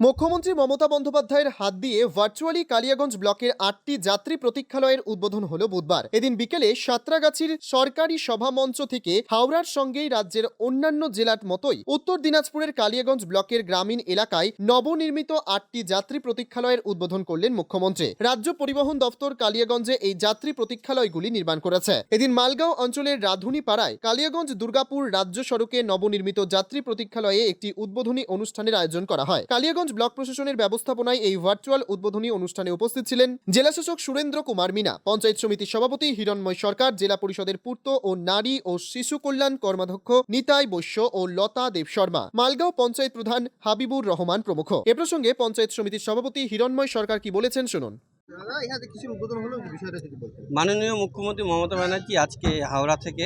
মুখ্যমন্ত্রী মমতা বন্দ্যোপাধ্যায়ের হাত দিয়ে ভার্চুয়ালি কালিয়াগঞ্জ ব্লকের আটটি যাত্রী প্রতীক্ষালয়ের উদ্বোধন হল বুধবার। এদিন বিকেলে সাঁতরাগাছির সরকারি সভা মঞ্চ থেকে হাওড়ার সঙ্গেই রাজ্যের অন্যান্য জেলার মতোই উত্তর দিনাজপুরের কালিয়াগঞ্জ ব্লকের গ্রামীণ এলাকায় নবনির্মিত আটটি যাত্রী প্রতীক্ষালয়ের উদ্বোধন করলেন মুখ্যমন্ত্রী। রাজ্য পরিবহন দফতর কালিয়াগঞ্জে এই যাত্রী প্রতীক্ষালয়গুলি নির্মাণ করেছে। এদিন মালগাঁও অঞ্চলের রাধুনী পাড়ায় কালিয়াগঞ্জ দুর্গাপুর রাজ্য সড়কে নবনির্মিত যাত্রী প্রতীক্ষালয়ে একটি উদ্বোধনী অনুষ্ঠানের আয়োজন করা হয়। কালিয়াগঞ্জ ব্লক প্রশাসনের ব্যবস্থাপনায় এই ভার্চুয়াল উদ্বোধনী অনুষ্ঠানে উপস্থিত ছিলেন জেলাশাসক সুরেন্দ্র কুমার মিনা পঞ্চায়েত সমিতির সভাপতি হিরণময় সরকার জেলা পরিষদের পূর্ত ও নারী ও শিশু কল্যাণ কর্মাধ্যক্ষ নিতাই বৈশ্য ও লতা দেব শর্মা মালগাঁও পঞ্চায়েত প্রধান হাবিবুর রহমান প্রমুখ। এ প্রসঙ্গে পঞ্চায়েত সমিতির সভাপতি হিরণময় সরকার কি বলেছেন শুনুন। মাননীয় মুখ্যমন্ত্রী মমতা ব্যানার্জি আজকে হাওড়া থেকে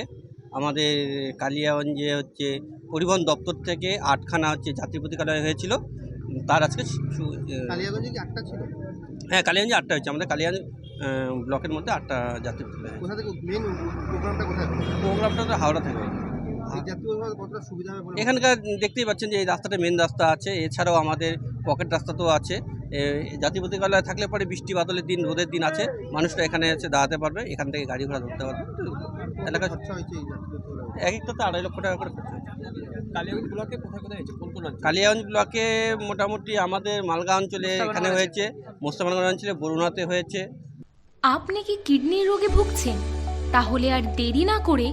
আমাদের কালিয়াগঞ্জে হচ্ছে পরিবহন দপ্তর থেকে আটখানা হচ্ছে যাত্রী প্রতিকালয় হয়েছিল। তার আজকে শু- কালিয়াগঞ্জে কি আটটা ছিল? হ্যাঁ কালিয়াগঞ্জে আটটা হয়েছে। আমাদের কালিয়াগঞ্জ ব্লকের মধ্যে আটটা যাত্রী কোথা থেকে? মেন প্রোগ্রামটা কোথায়? প্রোগ্রামটা তো হাওড়া থেকে। বলে এখানকার দেখতেই পাচ্ছেন যে এই রাস্তাটা মেন রাস্তা আছে এছাড়াও আমাদের পকেট রাস্তা তো আছে। এ, প্রতিকালয় থাকলে পরে বৃষ্টি বাদলের দিন রোদের দিন আছে মানুষরা এখানে এসে দাঁড়াতে পারবে এখান থেকে গাড়ি ঘোড়া ধরতে পারবে। এলাকা? এক একটা তো আড়াই লক্ষ টাকা করে খরচা কালিয়াগঞ্জ ব্লকে কোথায় কোথায় হয়েছে? কোন কোন কালিয়াগঞ্জ ব্লকে মোটামুটি আমাদের মালগা অঞ্চলে এখানে হয়েছে মোস্তামানগঞ্জ অঞ্চলে বরুণাতে হয়েছে। আপনি কি কিডনির রোগে ভুগছেন? তাহলে আর দেরি না করে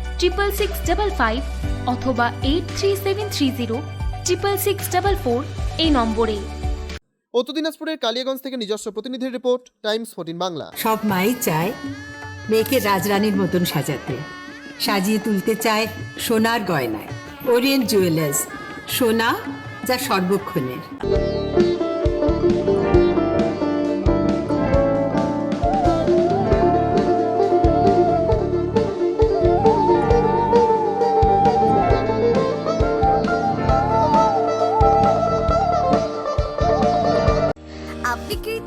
triple six double five অথবা eight three seven three zero triple six double four এই নম্বরে। উত্তর দিনাজপুরের কালিয়াগঞ্জ থেকে নিজস্ব প্রতিনিধির রিপোর্ট টাইমস ফোর্টিন বাংলা। সব মাই চায় মেয়েকে রাজরানীর মতন সাজাতে। সাজিয়ে তুলতে চায় সোনার গয়নায়। ওরিয়েন্ট জুয়েলার্স সোনা যা সর্বক্ষণের।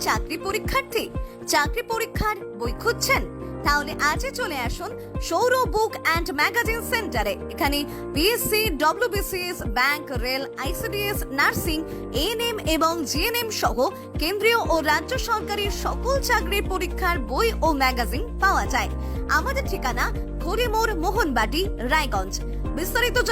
চাকরি পরীক্ষার্থী? চাকরি পরীক্ষার বই খুঁজছেন? তাহলে আজই চলে আসুন সৌর বুক অ্যান্ড ম্যাগাজিন সেন্টারে। এখানে BSc WBCS bank, rail ICDS nursing ANM এবং জিএনএম সহ কেন্দ্রীয় ও রাজ্য সরকারি সকল চাকরির পরীক্ষার বই ও ম্যাগাজিন পাওয়া যায়। আমাদের ঠিকানা ঘড়িমোড় মোহনবাটি, রায়গঞ্জ। বিস্তারিত